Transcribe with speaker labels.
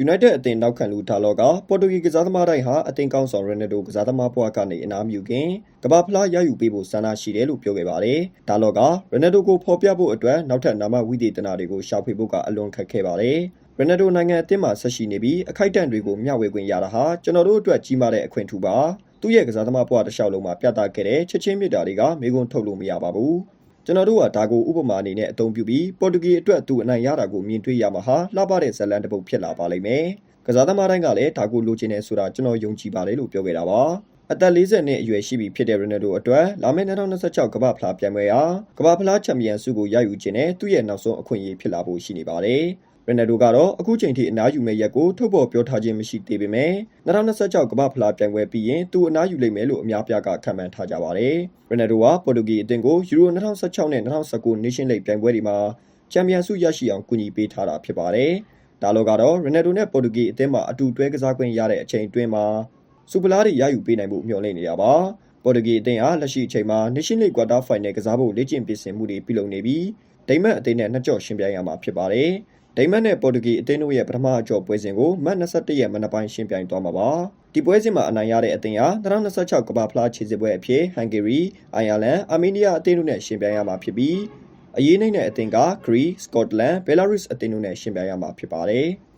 Speaker 1: United အသင်းနောက်ခံလူဒါလော့ကပေါ်တူဂီကစားသမားတိုင်းဟာအသင်းကောင်းဆောင်ရနက်ဒိုကစားသမားဘွားကနေအနားမယူခင်ကမ္ဘာဖလားရယူပေးဖို့ဆန္ဒရှိတယ်လို့ပြောခဲ့ပါတယ်။ဒါလော့ကရနက်ဒိုကိုဖော်ပြဖို့အတွက်နောက်ထပ်နာမဝိသေသနာတွေကိုရှာဖွေဖို့ကအလွန်ခက်ခဲပါတယ်။ရနက်ဒိုနိုင်ငံအသင်းမှာဆက်ရှိနေပြီးအခိုက်အတန့်တွေကိုမျှဝေခွင့်ရတာဟာကျွန်တော်တို့အတွက်ကြီးမားတဲ့အခွင့်အထူးပါ။သူ့ရဲ့ကစားသမားဘွားတစ်လျှောက်လုံးမှာပြသခဲ့တဲ့ချက်ချင်းမြစ်တာတွေကမေကွန်းထုတ်လို့မရပါဘူး။ ကျွန်တော်တို့ကဒါကိုဥပမာအနေနဲ့အသုံးပြုပြီးပေါ်တူဂီအတွက်သူအနိုင်ရတာကိုမြင်တွေ့ရမှာဟာလှပတဲ့ဇတ်လန်တစ်ပုဒ်ဖြစ်လာပါလိမ့်မယ်။ကစားသမားတိုင်းကလည်းဒါကိုလိုချင်တယ်ဆိုတာကျွန်တော်ယုံကြည်ပါတယ်လို့ပြောခဲ့တာပါ။အသက်40နှစ်အရွယ်ရှိပြီဖြစ်တဲ့ရိုနယ်ဒိုအတွက်လာမယ့်2026ကမ္ဘာဖလားပြိုင်ပွဲဟာကမ္ဘာဖလားချန်ပီယံဆုကိုရယူခြင်းနဲ့သူ့ရဲ့နောက်ဆုံးအခွင့်အရေးဖြစ်လာဖို့ရှိနေပါတယ်။ ရိုနယ်ဒိုကတော့အခုချိန်ထိအနားယူမဲ့ရက်ကိုထုတ်ဖော်ပြောထားခြင်းမရှိသေးပေမဲ့2026ကမ္ဘာဖလားပြိုင်ပွဲပြီးရင်သူအနားယူလိမ့်မယ်လို့အများပြားကခန့်မှန်းထားကြပါတယ်။ရိုနယ်ဒိုကပေါ်တူဂီအသင်းကိုယူရို2016နဲ့2019 Nation League ပြိုင်ပွဲတွေမှာချန်ပီယံဆုရရှိအောင်ကူညီပေးထားတာဖြစ်ပါတယ်။ဒါလောကတော့ရိုနယ်ဒိုနဲ့ပေါ်တူဂီအသင်းမှာအတူတွဲကစားခွင့်ရတဲ့အချိန်အတွင်းမှာစူပလာတွေရယူပေးနိုင်မှုမျှော်လင့်နေတာပါ။ပေါ်တူဂီအသင်းအားလက်ရှိအချိန်မှာ Nation League Quarter Final ကစားဖို့လေ့ကျင့်ပြင်ဆင်မှုတွေပြုလုပ်နေပြီးဒိမတ်အသင်းနဲ့နှစ်ကြော့ရှင်ပြိုင်ရမှာဖြစ်ပါတယ်။ ဒိမတ်နဲ့ပေါ်တူဂီအသင်းတို့ရဲ့ပထမအကြော့ပွဲစဉ်ကိုမတ်21ရက်မနက်ပိုင်းရှင်ပြိုင်သွားမှာပါ။ဒီပွဲစဉ်မှာအနိုင်ရတဲ့အသင်းဟာ2026ကမ္ဘာဖလားခြေစစ်ပွဲအဖြစ်ဟန်ဂေရီ၊အိုင်ယာလန်၊အာမေးနီးယားအသင်းတို့နဲ့ရှင်ပြိုင်ရမှာဖြစ်ပြီးအရေးနှိမ့်တဲ့အသင်းကဂရီ၊စကော့တလန်၊ဘယ်လာရုစ်အသင်းတို့နဲ့ရှင်ပြိုင်ရမှာဖြစ်ပါတယ်။